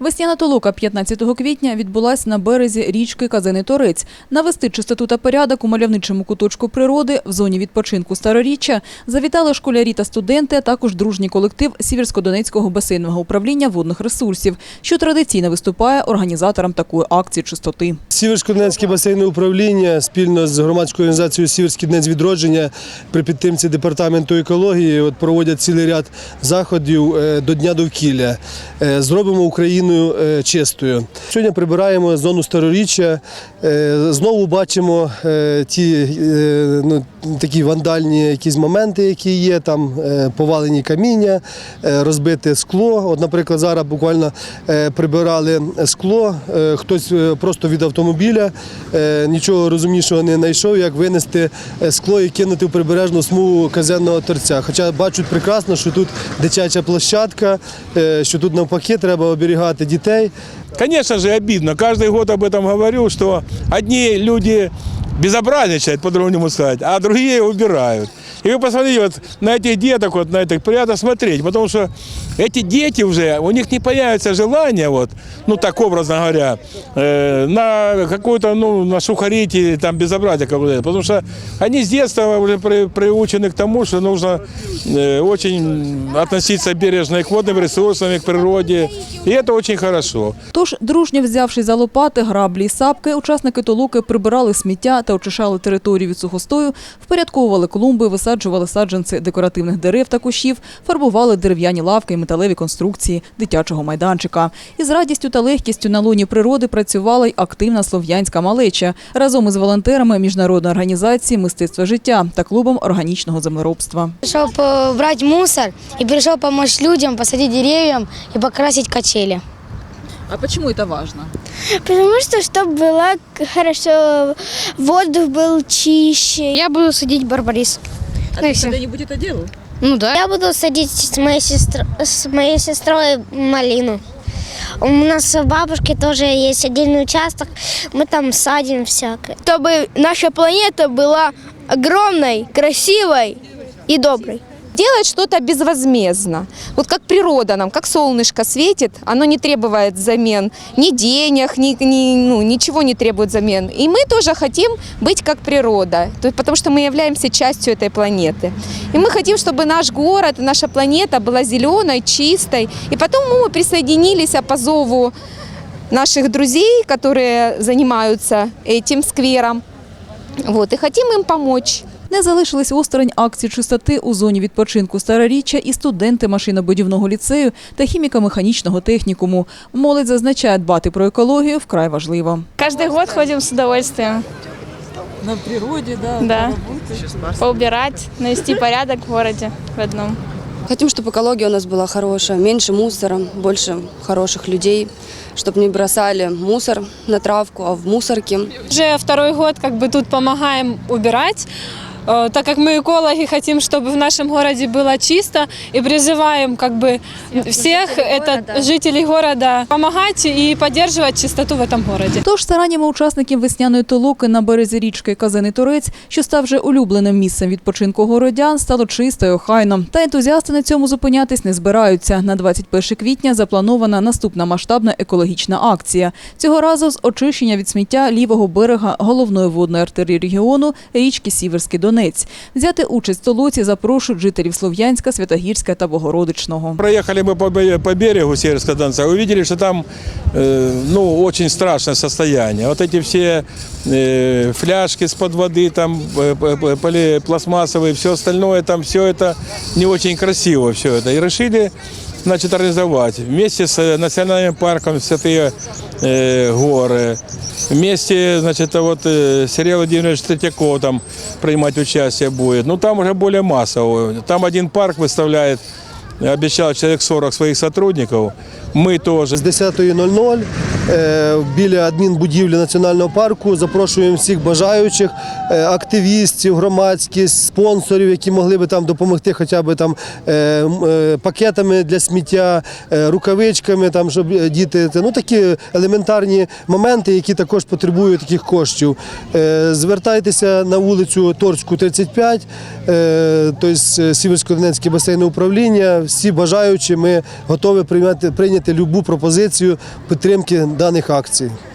Весняна толока 15 квітня відбулась на березі річки Казини Торець. Навести чистоту та порядок у мальовничому куточку природи в зоні відпочинку Староріччя завітали школярі та студенти, а також дружній колектив Сіверсько-Донецького басейнового управління водних ресурсів, що традиційно виступає організатором такої акції чистоти. Сіверсько-Донецьке басейне управління спільно з громадською організацією Сіверський Донець відродження при підтримці департаменту екології от проводять цілий ряд заходів е, до Дня довкілля. Е, Зробимо Україною е, чистою. Сьогодні прибираємо зону староріччя. Е, Знову бачимо е, ті ну, такі вандальні якісь моменти, які є. Там повалені каміння, розбите скло. От, наприклад, зараз буквально прибирали скло. Хтось просто від автомобіля нічого розумнішого не знайшов, як винести скло і кинути в прибережну смугу казенного торця. Хоча бачать прекрасно, що тут дитяча площадка, що тут навпаки треба оберігати дітей. Конечно же, обидно. Каждый год об этом говорю, что одни люди безобразничают, по-другому сказать, а другие убирают. И вы посмотрите вот на этих деток, вот на этих, приятно смотреть, потому что эти дети уже, у них не появится желание, вот, ну так образно говоря, э, на какую-то, ну, на шухарить или там безобразие какое-то, потому что они с детства уже при- приучены к тому, что нужно э, очень относиться бережно и к водным ресурсам, и к природе, и это очень хорошо. Тож, дружньо взявшись за лопати, граблі й сапки, учасники толоки прибирали сміття та очищали територію від сухостою, впорядковували клумби, висаджували саджанці декоративних дерев та кущів, фарбували дерев'яні лавки і металеві конструкції дитячого майданчика. Із радістю та легкістю на луні природи працювала й активна слов'янська малеча разом із волонтерами міжнародної організації Мистецтво життя та клубом органічного землеробства. Пришел убрать мусор и пришел помочь людям, посадить деревьям и покрасить качели. А чому це важливо? Потому что, чтобы было хорошо, воздух был чище. Я буду садить барбарис. Ну и все. коли-небудь це робив? Ну да. Я буду садить с моей, сестр... с моей сестрой малину. У нас у бабушки тоже есть отдельный участок, мы там садим всякое. чтобы наша планета была огромной, красивой и доброй. Делать что-то безвозмездно. Вот как природа нам, как солнышко светит, оно не требует замен ни денег, ни, ни- ну, ничего не требует замен. И мы тоже хотим быть как природа, потому что мы являемся частью этой планеты. И мы хотим, чтобы наш город, наша планета была зеленой, чистой. И потом мы присоединились по зову наших друзей, которые занимаются этим сквером. Вот, и хотим им помочь. Не залишились осторонь акції чистоти у зоні відпочинку Староріччя і студенти машинобудівного ліцею та хіміко-механічного технікуму. Молодь зазначає, дбати про екологію вкрай важливо. Каждый год ходим с удовольствием. На природі, да, Да. Поубирать, навести порядок в городе родном. Хотим, чтобы экология у нас была хорошая, меньше мусора, больше хороших людей, чтобы не бросали мусор на травку, а в мусорке. Уже второй год как бы тут помогаем убирать. Э, Так как мы экологи, хотим, чтобы в нашем городе было чисто и призываем как бы всех это, жителей города помогать и поддерживать чистоту в этом городе. Тож стараннями учасників весняної толоки на березі річки Казини Торець, що став вже улюбленим місцем відпочинку городян, стало чисто й охайно. Та ентузіасти на цьому зупинятись не збираються. На 21 квітня запланована наступна масштабна екологічна акція. Цього разу з очищення від сміття лівого берега головної водної артерії регіону річки Сіверський Донець. Взяти участь в толоці запрошують жителів Слов'янська, Святогірська та Богородичного. Проехали мы по, бе- по берегу Северского Донца, увидели, что там э, ну, очень страшное состояние. Вот эти все э, фляжки из-под воды, там э, п- п- поли- пластмассовые, все остальное, там все это не очень красиво все это. И решили значит, организовать вместе с э, национальным парком Святые э, горы, вместе, значит, вот э, Сергей Владимирович Третьяков там принимать участие будет. Ну, там уже более массово. Там один парк выставляет обещал человек 40 своих сотрудников. Мы тоже. З 10.00 е, біля адмінбудівлі національного парку. Запрошуємо всіх бажаючих, е, активістів, громадськість, спонсорів, які могли би там допомогти хоча б там е, е, пакетами для сміття, рукавичками, там, щоб діти. Ну такі елементарні моменти, які також потребують таких коштів. Звертайтеся на вулицю Торську, 35, е, тобто Сіверсько-Донецьке басейне управління. Всі бажаючі, ми готові прийняти, прийняти любу пропозицію підтримки даних акцій.